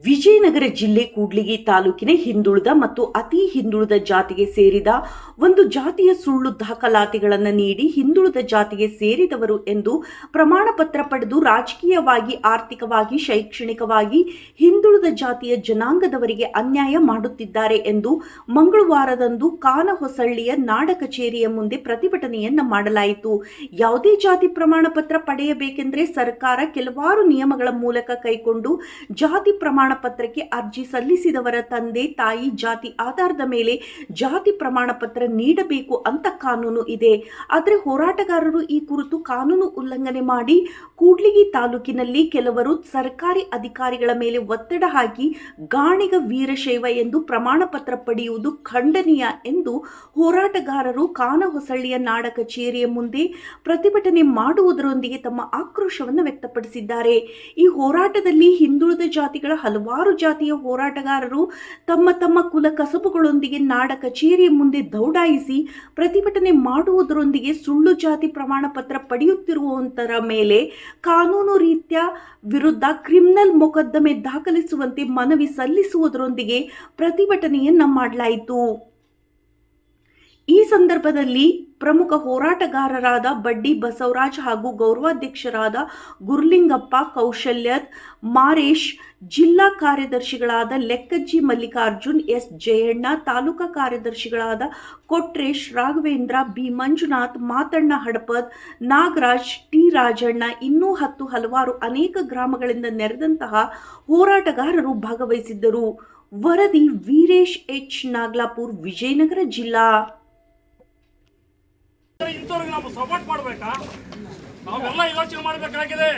ವಿಜಯನಗರ ಜಿಲ್ಲೆ ಕೂಡ್ಲಿಗಿ ತಾಲೂಕಿನ ಹಿಂದುಳಿದ ಮತ್ತು ಅತಿ ಹಿಂದುಳಿದ ಜಾತಿಗೆ ಸೇರಿದ ಒಂದು ಜಾತಿಯ ಸುಳ್ಳು ದಾಖಲಾತಿಗಳನ್ನು ನೀಡಿ ಹಿಂದುಳಿದ ಜಾತಿಗೆ ಸೇರಿದವರು ಎಂದು ಪ್ರಮಾಣ ಪತ್ರ ಪಡೆದು ರಾಜಕೀಯವಾಗಿ, ಆರ್ಥಿಕವಾಗಿ, ಶೈಕ್ಷಣಿಕವಾಗಿ ಹಿಂದುಳಿದ ಜಾತಿಯ ಜನಾಂಗದವರಿಗೆ ಅನ್ಯಾಯ ಮಾಡುತ್ತಿದ್ದಾರೆ ಎಂದು ಮಂಗಳವಾರದಂದು ಕಾನಹೊಸಳ್ಳಿಯ ನಾಡ ಕಚೇರಿಯ ಮುಂದೆ ಪ್ರತಿಭಟನೆಯನ್ನ ಮಾಡಲಾಯಿತು. ಯಾವುದೇ ಜಾತಿ ಪ್ರಮಾಣ ಪತ್ರ ಪಡೆಯಬೇಕೆಂದರೆ ಸರ್ಕಾರ ಕೆಲವಾರು ನಿಯಮಗಳ ಮೂಲಕ ಕೈಕೊಂಡು ಜಾತಿ ಪ್ರಮಾಣ ಪತ್ರಕ್ಕೆ ಅರ್ಜಿ ಸಲ್ಲಿಸಿದವರ ತಂದೆ, ತಾಯಿ, ಜಾತಿ, ಆಧಾರದ ಮೇಲೆ ಜಾತಿ ಪ್ರಮಾಣ ಪತ್ರ ನೀಡಬೇಕು ಅಂತ ಕಾನೂನು ಇದೆ. ಆದರೆ ಹೋರಾಟಗಾರರು ಈ ಕುರಿತು ಕಾನೂನು ಉಲ್ಲಂಘನೆ ಮಾಡಿ ಕೂಡ್ಲಿಗಿ ತಾಲೂಕಿನಲ್ಲಿ ಕೆಲವರು ಸರ್ಕಾರಿ ಅಧಿಕಾರಿಗಳ ಮೇಲೆ ಒತ್ತಡ ಹಾಕಿ ಗಾಣಿಗ ವೀರಶೈವ ಎಂದು ಪ್ರಮಾಣ ಪತ್ರ ಪಡೆಯುವುದು ಖಂಡನೀಯ ಎಂದು ಹೋರಾಟಗಾರರು ಕಾನಹೊಸಳ್ಳಿಯ ನಾಡ ಕಚೇರಿಯ ಮುಂದೆ ಪ್ರತಿಭಟನೆ ಮಾಡುವುದರೊಂದಿಗೆ ತಮ್ಮ ಆಕ್ರೋಶವನ್ನು ವ್ಯಕ್ತಪಡಿಸಿದ್ದಾರೆ. ಈ ಹೋರಾಟದಲ್ಲಿ ಹಿಂದುಳಿದ ಜಾತಿಗಳ ಹಲವಾರು ಜಾತಿಯ ಹೋರಾಟಗಾರರು ತಮ್ಮ ತಮ್ಮ ಕುಲ ಕಸಬುಗಳೊಂದಿಗೆ ನಾಡ ಕಚೇರಿಯ ಮುಂದೆ ದೌಡಾಯಿಸಿ ಪ್ರತಿಭಟನೆ ಮಾಡುವುದರೊಂದಿಗೆ ಸುಳ್ಳು ಜಾತಿ ಪ್ರಮಾಣ ಪತ್ರ ಪಡೆಯುತ್ತಿರುವಂತರ ಮೇಲೆ ಕಾನೂನು ರೀತ್ಯ ವಿರುದ್ಧ ಕ್ರಿಮಿನಲ್ ಮೊಕದ್ದಮೆ ದಾಖಲಿಸುವಂತೆ ಮನವಿ ಸಲ್ಲಿಸುವುದರೊಂದಿಗೆ ಪ್ರತಿಭಟನೆಯನ್ನ ಮಾಡಲಾಯಿತು. ಈ ಸಂದರ್ಭದಲ್ಲಿ ಪ್ರಮುಖ ಹೋರಾಟಗಾರರಾದ ಬಡ್ಡಿ ಬಸವರಾಜ್ ಹಾಗೂ ಗೌರವಾಧ್ಯಕ್ಷರಾದ ಗುರ್ಲಿಂಗಪ್ಪ ಕೌಶಲ್ಯದ್ ಮಾರೇಶ್, ಜಿಲ್ಲಾ ಕಾರ್ಯದರ್ಶಿಗಳಾದ ಲೆಕ್ಕಜ್ಜಿ ಮಲ್ಲಿಕಾರ್ಜುನ್, ಎಸ್ ಜಯಣ್ಣ, ತಾಲೂಕಾ ಕಾರ್ಯದರ್ಶಿಗಳಾದ ಕೊಟ್ರೇಶ್, ರಾಘವೇಂದ್ರ, ಬಿ ಮಂಜುನಾಥ್, ಮಾತಣ್ಣ ಹಡಪದ್, ನಾಗರಾಜ್, ಟಿ ರಾಜಣ್ಣ ಇನ್ನೂ ಹತ್ತು ಹಲವಾರು ಅನೇಕ ಗ್ರಾಮಗಳಿಂದ ನೆರೆದಂತಹ ಹೋರಾಟಗಾರರು ಭಾಗವಹಿಸಿದ್ದರು. ವರದಿ ವೀರೇಶ್ ಎಚ್. ನಾಗ್ಲಾಪುರ್, ವಿಜಯನಗರ ಜಿಲ್ಲಾ. ಇಂಥವ್ರಿಗೆ ನಾವು ಸಪೋರ್ಟ್ ಮಾಡ್ಬೇಕಾ? ನಾವೆಲ್ಲ ಯೋಚನೆ ಮಾಡ್ಬೇಕಾಗಿದೆ.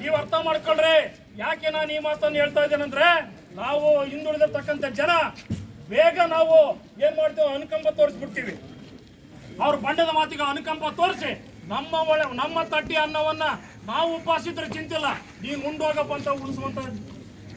ನೀವು ಅರ್ಥ ಮಾಡ್ಕೊಳ್ರಿ. ಯಾಕೆ ನಾನು ಈ ಮಾತನ್ನು ಹೇಳ್ತಾ ಇದ್ದೇನೆಂದ್ರೆ ನಾವು ಹಿಂದುಳಿದಿರ್ತಕ್ಕಂಥ ಜನ ಬೇಗ ನಾವು ಏನ್ ಮಾಡ್ತೇವೆ ಅನುಕಂಪ ತೋರಿಸ್ಬಿಡ್ತೀವಿ. ಅವ್ರ ಬಂಡದ ಮಾತಿಗೆ ಅನುಕಂಪ ತೋರಿಸಿ ನಮ್ಮ ನಮ್ಮ ತಟ್ಟಿ ಅನ್ನವನ್ನ ನಾವು ಉಪಾಸಿದ್ರೆ ಚಿಂತಿಲ್ಲ. ನೀನು ಉಂಡೋಗಪ್ಪ ಅಂತ ಉಳಿಸುವಂತ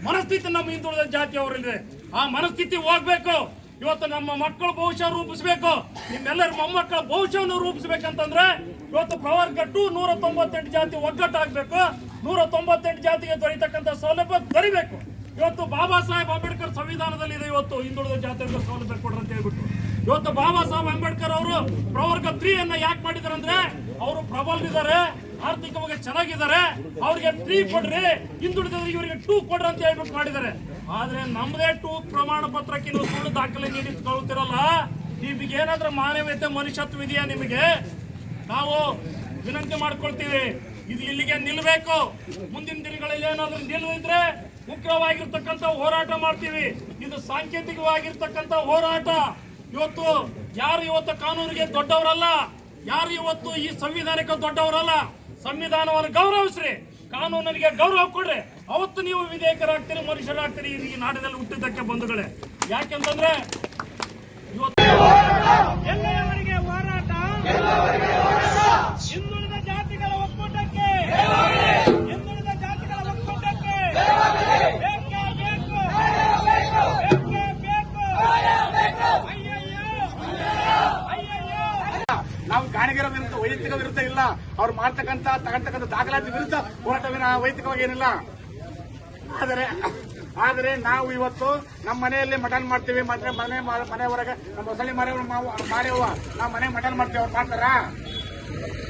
ಮನಸ್ಥಿತಿ ನಮ್ಮ ಹಿಂದುಳಿದ ಜಾತಿ ಅವರಲ್ಲಿ ಆ ಮನಸ್ಥಿತಿ ಹೋಗ್ಬೇಕು. ಇವತ್ತು ನಮ್ಮ ಮಕ್ಕಳ ಭವಿಷ್ಯ ರೂಪಿಸಬೇಕು. ನಿಮ್ಮೆಲ್ಲರ ಮೊಮ್ಮಕ್ಕಳ ಭವಿಷ್ಯವನ್ನು ರೂಪಿಸಬೇಕಂತಂದ್ರೆ ಇವತ್ತು ಪ್ರವರ್ಗ ಟು ನೂರ ತೊಂಬತ್ತೆಂಟು ಜಾತಿ ಒಗ್ಗಟ್ಟಾಗಬೇಕು ನೂರ ತೊಂಬತ್ತೆಂಟು ಜಾತಿಗೆ ದೊರೀತಕ್ಕಂಥ ಸೌಲಭ್ಯ ದೊರಿಬೇಕು. ಇವತ್ತು ಬಾಬಾ ಸಾಹೇಬ್ ಅಂಬೇಡ್ಕರ್ ಸಂವಿಧಾನದಲ್ಲಿ ಇದೆ ಇವತ್ತು ಹಿಂದುಳಿದ ಜಾತಿಗೆ ಸೌಲಭ್ಯ ಕೊಡ್ರಿ ಅಂತ ಹೇಳ್ಬಿಟ್ಟು. ಇವತ್ತು ಬಾಬಾ ಸಾಹೇಬ್ ಅಂಬೇಡ್ಕರ್ ಅವರು ಪ್ರವರ್ಗ ತ್ರೀ ಅನ್ನ ಯಾಕೆ ಮಾಡಿದಾರೆ ಅಂದ್ರೆ ಅವರು ಪ್ರಬಲರಿದ್ದಾರೆ. ಆರ್ಥಿಕವಾಗಿ ಚೆನ್ನಾಗಿದ್ದಾರೆ, ಅವ್ರಿಗೆ ತ್ರೀ ಕೊಡ್ರಿ, ಹಿಂದುಳಿದವರಿಗೆ ಇವರಿಗೆ ಟೂ ಕೊಡ್ರಿ ಅಂತ ಹೇಳ್ಬಿಟ್ಟು ಮಾಡಿದ್ದಾರೆ. ಆದ್ರೆ ನಮ್ದೇ ಟೂ ಪ್ರಮಾಣ ಪತ್ರಕ್ಕೆ ನೀವು ಸುಳ್ಳು ದಾಖಲೆ ನೀಡಿ ಕಳುತ್ತಿರಲ್ಲ ನಿಮಗೆ ಏನಾದ್ರೂ ಮಾನವೀಯತೆ, ಮನುಷ್ಯತ್ವ ಇದೆಯಾ ನಿಮಗೆ? ನಾವು ವಿನಂತಿ ಮಾಡ್ಕೊಳ್ತೀವಿ, ಇದು ಇಲ್ಲಿಗೆ ನಿಲ್ಬೇಕು. ಮುಂದಿನ ದಿನಗಳಲ್ಲಿ ಏನಾದರೂ ನಿಲ್ಲದಿದ್ರೆ ಉಗ್ರವಾಗಿರ್ತಕ್ಕಂಥ ಹೋರಾಟ ಮಾಡ್ತೀವಿ. ಇದು ಸಾಂಕೇತಿಕವಾಗಿರ್ತಕ್ಕಂಥ ಹೋರಾಟ. ಇವತ್ತು ಯಾರು ಇವತ್ತು ಕಾನೂನಿಗೆ ದೊಡ್ಡವರಲ್ಲ? ಯಾರು ಇವತ್ತು ಈ ಸಂವಿಧಾನಕ್ಕೆ ದೊಡ್ಡವರಲ್ಲ? ಸಂವಿಧಾನವನ್ನು ಗೌರವಿಸ್ರಿ. ಕಾನೂನಿಗೆ ಗೌರವ ಕೊಡ್ರಿ. ಅವತ್ತು ನೀವು ವಿಧೇಯಕರಾಗ್ತೀರಿ, ಮನುಷ್ಯರಾಗ್ತೀರಿ ಈ ನಾಡಿನಲ್ಲಿ ಹುಟ್ಟಿದ್ದಕ್ಕೆ ಬಂಧುಗಳೇ. ಯಾಕೆಂತಂದ್ರೆ ಇವತ್ತು ಎಲ್ಲವರಿಗೆ ಹೋರಾಟ ನಾವು ಗಾಣಿಗರ ವಿರುದ್ಧ ವೈಯಕ್ತಿಕ ವಿರುದ್ಧ ಇಲ್ಲ ಅವ್ರು ಮಾಡ್ತಕ್ಕಂತ ತಗೊಂತಕ್ಕಂಥ ದಾಖಲಾತಿ ವಿರುದ್ಧ ಹೋರಾಟವಿನ ವೈಯಕ್ತಿಕವಾಗಿ ಏನಿಲ್ಲ ಆದರೆ ಆದರೆ ನಾವು ಇವತ್ತು ನಮ್ಮ ಮನೆಯಲ್ಲಿ ಮಟನ್ ಮಾಡ್ತೀವಿ ಮತ್ತೆ ಮನೆ ಮನೆ ಹೊರಗೆ ನಮ್ಮ ಹೊಸಳಿ ಮನೆ ಮಾಡ್ಯವ ನಾವು ಮನೆ ಮಟನ್ ಮಾಡ್ತೀವಿ ಅವ್ರು ಮಾಡ್ತಾರ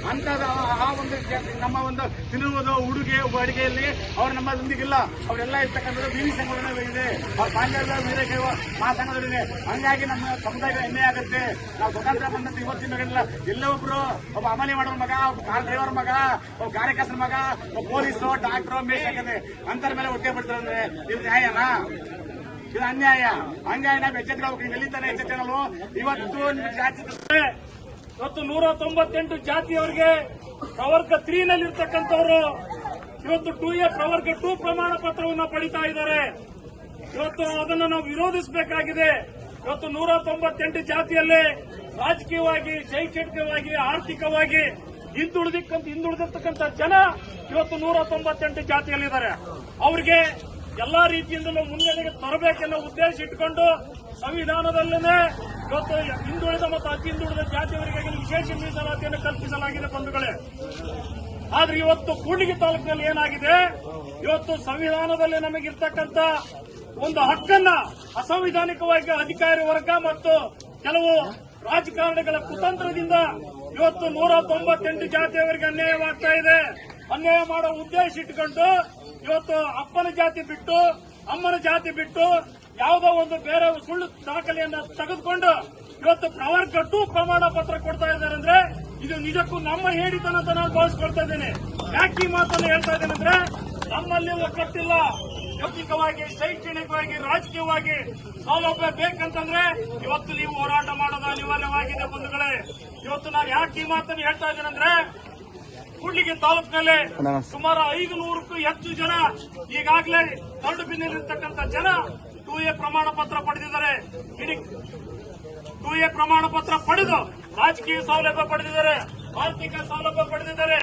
ಅಂತದ ಆ ಒಂದು ನಮ್ಮ ಒಂದು ತಿನ್ನುವುದು, ಉಡುಗೆ ಅಡುಗೆಯಲ್ಲಿ ಅವ್ರು ನಮ್ಮದೊಂದಿಗಿಲ್ಲ ಅವರೆಲ್ಲ ಇರ್ತಕ್ಕಂಥದ್ದು ಬೀದಿ ಸಂಘಟನೆ ಇದೆ. ಅವ್ರ ಮೇಲೆ ವೀರಶೈವ ಮಹಾಸಂಘದಲ್ಲಿದೆ. ಹಂಗಾಗಿ ನಮ್ಮ ಸಮುದಾಯ ಹೆಮ್ಮೆ ಆಗುತ್ತೆ. ನಾವು ಸ್ವತಂತ್ರ ಬಂದಂತ ಇವತ್ತಿನ ಮಗನಿಲ್ಲ. ಎಲ್ಲ ಒಬ್ರು, ಒಬ್ಬ ಅಮಲಿ ಮಾಡೋರ್ ಮಗ, ಒಬ್ಬ ಕಾರ್ ಡ್ರೈವರ್ ಮಗ, ಒಬ್ಬ ಕಾರ್ಯಕರ್ತರ ಮಗ, ಒಬ್ಬ ಪೊಲೀಸು, ಡಾಕ್ಟ್ರು, ಮೇಷಕತೆ ಅಂತರ ಮೇಲೆ ಹೊಟ್ಟೆ ಬಿಡ್ತಾರೆ ಅಂದ್ರೆ ಇದು ನ್ಯಾಯನಾ? ಇದು ಅನ್ಯಾಯ? ಹಂಗಾಗಿ ನಾವು ಎಚ್ಚೆತ್ಕೊಳ್ಬೇಕು. ನಿಲ್ಲಿತಾನೆ ಎಚ್ಚೆತ್ತನಲ್ವೋ ಇವತ್ತು ನಿಮ್ಗೆ ಜಾತಿ ಇವತ್ತು ನೂರ ತೊಂಬತ್ತೆಂಟು ಜಾತಿಯವರಿಗೆ ಪ್ರವರ್ಗ ತ್ರೀ ನಲ್ಲಿ ಇರ್ತಕ್ಕಂಥವ್ರು ಇವತ್ತು ಟೂ ಎ ಪ್ರವರ್ಗ ಟೂ ಪ್ರಮಾಣ ಪತ್ರವನ್ನು ಪಡಿತಾ ಇದ್ದಾರೆ. ಇವತ್ತು ಅದನ್ನು ನಾವು ವಿರೋಧಿಸಬೇಕಾಗಿದೆ. ಇವತ್ತು ನೂರ ತೊಂಬತ್ತೆಂಟು ಜಾತಿಯಲ್ಲಿ ರಾಜಕೀಯವಾಗಿ ಶೈಕ್ಷಣಿಕವಾಗಿ ಆರ್ಥಿಕವಾಗಿ ಹಿಂದುಳಿದಿಕ್ಕಂತ ಹಿಂದುಳಿದಿರ್ತಕ್ಕಂಥ ಜನ ಇವತ್ತು ನೂರ ತೊಂಬತ್ತೆಂಟು ಜಾತಿಯಲ್ಲಿದ್ದಾರೆ. ಅವರಿಗೆ ಎಲ್ಲಾ ರೀತಿಯಿಂದಲೂ ಮುನ್ನಡೆಗೆ ತರಬೇಕೆನ್ನೋ ಉದ್ದೇಶ ಇಟ್ಕೊಂಡು ಸಂವಿಧಾನದಲ್ಲೇ ಇವತ್ತು ಹಿಂದುಳಿದ ಮತ್ತು ಅತಿ ಹಿಂದುಳಿದ ಜಾತಿಯವರಿಗಾಗಿ ವಿಶೇಷ ಮೀಸಲಾತಿಯನ್ನು ಕಲ್ಪಿಸಲಾಗಿದೆ ಬಂಧುಗಳೇ. ಆದ್ರೆ ಇವತ್ತು ಕೂಡ್ಲಿಗಿ ತಾಲೂಕಿನಲ್ಲಿ ಏನಾಗಿದೆ? ಇವತ್ತು ಸಂವಿಧಾನದಲ್ಲಿ ನಮಗಿರ್ತಕ್ಕಂಥ ಒಂದು ಹಕ್ಕನ್ನ ಅಸಂವಿಧಾನಿಕವಾಗಿ ಅಧಿಕಾರಿ ವರ್ಗ ಮತ್ತು ಕೆಲವು ರಾಜಕಾರಣಿಗಳ ಕುತಂತ್ರದಿಂದ ಇವತ್ತು ನೂರ ತೊಂಬತ್ತೆಂಟು ಜಾತಿಯವರಿಗೆ ಅನ್ಯಾಯವಾಗ್ತಾ ಇದೆ. ಅನ್ಯಾಯ ಮಾಡೋ ಉದ್ದೇಶ ಇಟ್ಕೊಂಡು ಇವತ್ತು ಅಪ್ಪನ ಜಾತಿ ಬಿಟ್ಟು, ಅಮ್ಮನ ಜಾತಿ ಬಿಟ್ಟು ಯಾವುದೋ ಒಂದು ಬೇರೆ ಸುಳ್ಳು ದಾಖಲೆಯನ್ನ ತೆಗೆದುಕೊಂಡು ಇವತ್ತು ಪ್ರವರ್ಗಟ್ಟು ಪ್ರಮಾಣ ಪತ್ರ ಕೊಡ್ತಾ ಇದ್ದಾರೆ ಅಂದ್ರೆ ಇದು ನಿಜಕ್ಕೂ ನಮ್ಮ ಹೇಳಿತನ ಅಂತ ನಾನು ಭಾವಿಸ್ಕೊಳ್ತಾ ಇದ್ದೇನೆ. ಯಾಕೆ ಈ ಮಾತನ್ನು ಹೇಳ್ತಾ ಇದ್ದೇನೆ ಅಂದ್ರೆ ನಮ್ಮಲ್ಲಿ ಒಕ್ಕಟ್ಟಿಲ್ಲ ಲೌಕಿಕವಾಗಿ ಶೈಕ್ಷಣಿಕವಾಗಿ ರಾಜಕೀಯವಾಗಿ ಸೌಲಭ್ಯ ಬೇಕಂತಂದ್ರೆ ಇವತ್ತು ನೀವು ಹೋರಾಟ ಮಾಡೋದು ಅನಿವಾರ್ಯವಾಗಿದೆ ಬಂಧುಗಳೇ. ಇವತ್ತು ನಾನು ಯಾಕೆ ಈ ಮಾತನ್ನು ಹೇಳ್ತಾ ಇದ್ದೇನೆ ಅಂದ್ರೆ ಕೂಡ್ಲಿಗಿ ತಾಲೂಕಿನಲ್ಲಿ ಸುಮಾರು ಐದು ನೂರಕ್ಕೂ ಹೆಚ್ಚು ಜನ ಈಗಾಗಲೇ ಕರಡು ಬಿನ್ನಿರ್ತಕ್ಕಂಥ ಜನ ಟೂ ಎ ಪ್ರಮಾಣ ಪತ್ರ ಪಡೆದಿದ್ದಾರೆ. ಇಡೀ ಟೂ ಎ ಪ್ರಮಾಣ ಪತ್ರ ಪಡೆದು ರಾಜಕೀಯ ಸೌಲಭ್ಯ ಪಡೆದಿದ್ದಾರೆ. ಆರ್ಥಿಕ ಸೌಲಭ್ಯ ಪಡೆದಿದ್ದಾರೆ.